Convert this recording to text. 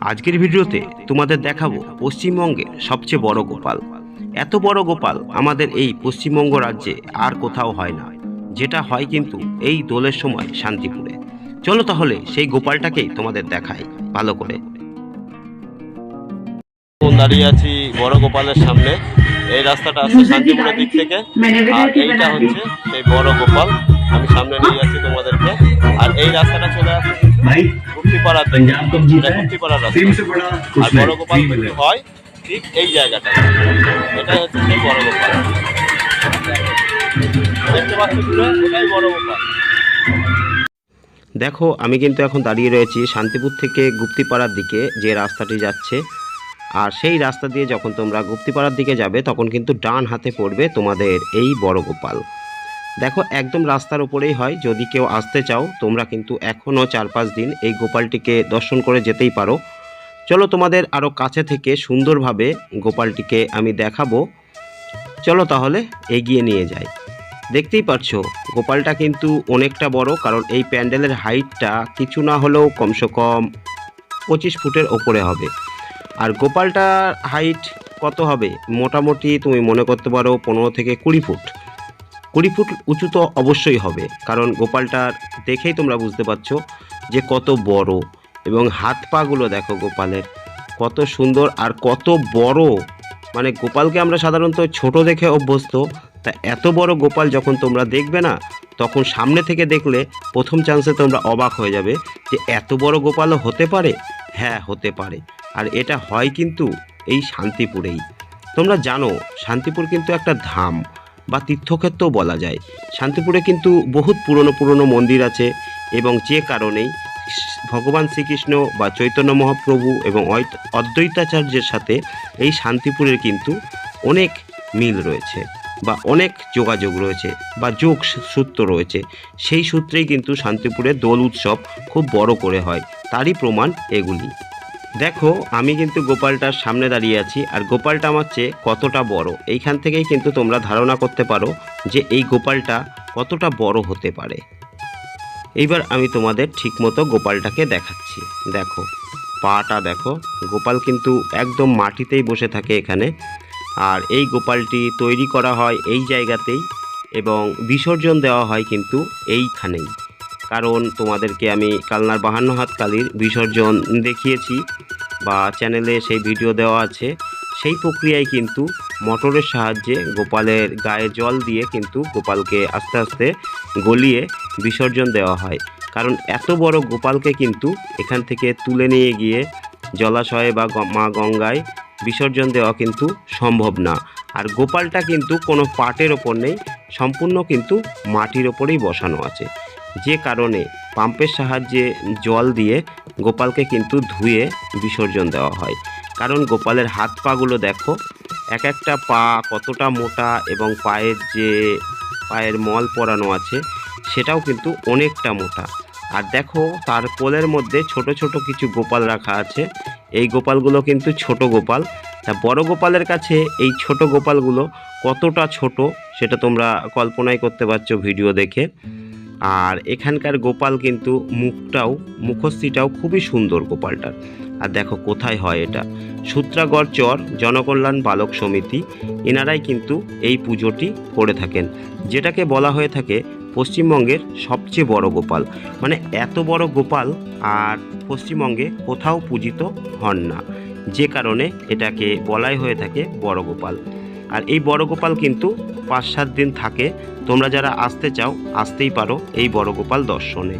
আজকের ভিডিওতে তোমাদের দেখাবো পশ্চিমবঙ্গের সবচেয়ে বড় গোপাল। এত বড় গোপাল আমাদের এই পশ্চিমবঙ্গ রাজ্যে আর কোথাও হয় না। যেটা হয় কিন্তু এই দোলের সময় শান্তিপুরে। চলো তাহলে সেই গোপালটাকেই তোমাদের দেখাই ভালো করে। দাঁড়িয়ে আছি বড় গোপালের সামনে। এই রাস্তাটা আছে শান্তিপুরের দিক থেকে। আর এইটা হচ্ছে সেই বড় গোপাল। আমি সামনে নিয়ে যাচ্ছি তোমাদেরকে। এই রাস্তাটা চলে আসে রাস্তা। আর বড় গোপাল হয় ঠিক এই জায়গাটা। এটা হচ্ছে বড় গোপাল দেখতে এটাই বড় গোপাল দেখো আমি কিন্তু এখন দাঁড়িয়ে রয়েছি শান্তিপুর থেকে গুপ্তিপাড়ার দিকে যে রাস্তাটি যাচ্ছে। আর সেই রাস্তা দিয়ে যখন তোমরা গুপ্তিপাড়ার দিকে যাবে তখন কিন্তু ডান হাতে পড়বে তোমাদের এই বড় গোপাল দেখো, একদম রাস্তার উপরেই হয়। যদি কেউ আসতে চাও, তোমরা কিন্তু এখনও চার পাঁচ দিন এই গোপালটিকে দর্শন করে যেতেই পারো। চলো তোমাদের আরও কাছে থেকে সুন্দরভাবে গোপালটিকে আমি দেখাবো। চলো তাহলে এগিয়ে নিয়ে যাই। দেখতেই পাচ্ছো গোপালটা কিন্তু অনেকটা বড়, কারণ এই প্যান্ডেলের হাইটটা কিছু না হলেও কমসে কম পঁচিশ ফুটের ওপরে হবে। আর গোপালটার হাইট কত হবে? মোটামুটি তুমি মনে করতে পারো পনেরো থেকে কুড়ি ফুট। কুড়ি ফুট উঁচু তো অবশ্যই হবে। কারণ গোপালটার দেখেই তোমরা বুঝতে পারছ যে কত বড় এবং হাত পাগুলো দেখো গোপালের, কত সুন্দর আর কত বড়। মানে গোপালকে আমরা সাধারণত ছোট দেখে অভ্যস্ত, তা এত বড় গোপাল যখন তোমরা দেখবে না, তখন সামনে থেকে দেখলে প্রথম চান্সে তোমরা অবাক হয়ে যাবে যে এত বড় গোপালও হতে পারে? হ্যাঁ হতে পারে। আর এটা হয় কিন্তু এই শান্তিপুরেই। তোমরা জানো, শান্তিপুর কিন্তু একটা ধাম। বা তীর্থক্ষেত্রও বলা যায়। শান্তিপুরে কিন্তু বহুত পুরনো পুরনো মন্দির আছে এবং যে কারণেই ভগবান শ্রীকৃষ্ণ বা চৈতন্য মহাপ্রভু এবং অদ্বৈত- অদ্বৈতাচার্যের সাথে এই শান্তিপুরের কিন্তু অনেক মিল রয়েছে বা অনেক যোগাযোগ রয়েছে বা যোগ সূত্র রয়েছে। সেই সূত্রেই কিন্তু শান্তিপুরের দোল উৎসব খুব বড় করে হয়। তারই প্রমাণ এগুলি। দেখো, আমি কিন্তু গোপালটার সামনে দাঁড়িয়ে আছি আর গোপালটা আমার চেয়ে কতটা বড়। এইখান থেকেই কিন্তু তোমরা ধারণা করতে পারো যে এই গোপালটা কতটা বড় হতে পারে। এইবার আমি তোমাদের ঠিকমতো গোপালটাকে দেখাচ্ছি। দেখো, পাটা দেখো, গোপাল কিন্তু একদম মাটিতেই বসে থাকে এখানে। আর এই গোপালটি তৈরি করা হয় এই জায়গাতেই এবং বিসর্জন দেওয়া হয় কিন্তু এইখানেই। কারণ তোমাদেরকে আমি কালনার বাহান্ন হাত কালির বিসর্জন দেখিয়েছি। বা চ্যানেলে সেই ভিডিও দেওয়া আছে, সেই প্রক্রিয়ায় কিন্তু মোটরের সাহায্যে গোপালের গায়ে জল দিয়ে কিন্তু গোপালকে আস্তে আস্তে গলিয়ে বিসর্জন দেওয়া হয়। কারণ এত বড় গোপালকে কিন্তু এখান থেকে তুলে নিয়ে গিয়ে জলাশয়ে বা মা গঙ্গায় বিসর্জন দেওয়া কিন্তু সম্ভব না। আর গোপালটা কিন্তু কোনো পাটের ওপর নেই, সম্পূর্ণ কিন্তু মাটির ওপরেই বসানো আছে। যে কারণে পাম্পের সাহায্যে জল দিয়ে গোপালকে কিন্তু ধুয়ে বিসর্জন দেওয়া হয়। কারণ গোপালের হাত পাগুলো দেখো, এক একটা পা কতটা মোটা এবং পায়ের যে, পায়ের মল পরানো আছে, সেটাও কিন্তু অনেকটা মোটা। আর দেখো, তার কোলের মধ্যে ছোট ছোট কিছু গোপাল রাখা আছে। এই গোপালগুলো কিন্তু ছোট গোপাল। তা বড় গোপালের কাছে এই ছোট গোপালগুলো কতটা ছোট, সেটা তোমরা কল্পনাই করতে পারছ ভিডিও দেখে। আর এখানকার গোপাল কিন্তু মুখটাও, মুখশ্রীটাও খুবই সুন্দর গোপালটার। আর দেখো কোথায় হয় এটা। সূত্রাগড় চর জনকল্যাণ বালক সমিতি, এনারাই কিন্তু এই পুজোটি করে থাকেন। যেটাকে বলা হয়ে থাকে পশ্চিমবঙ্গের সবচেয়ে বড় গোপাল। মানে এত বড় গোপাল আর পশ্চিমবঙ্গে কোথাও পূজিত হন না। যে কারণে এটাকে বলাই হয়ে থাকে বড় গোপাল। আর এই বড় গোপাল কিন্তু পাঁচ সাত দিন থাকে তোমরা যারা আসতে চাও আসতেই পারো এই বড়গোপাল দর্শনে।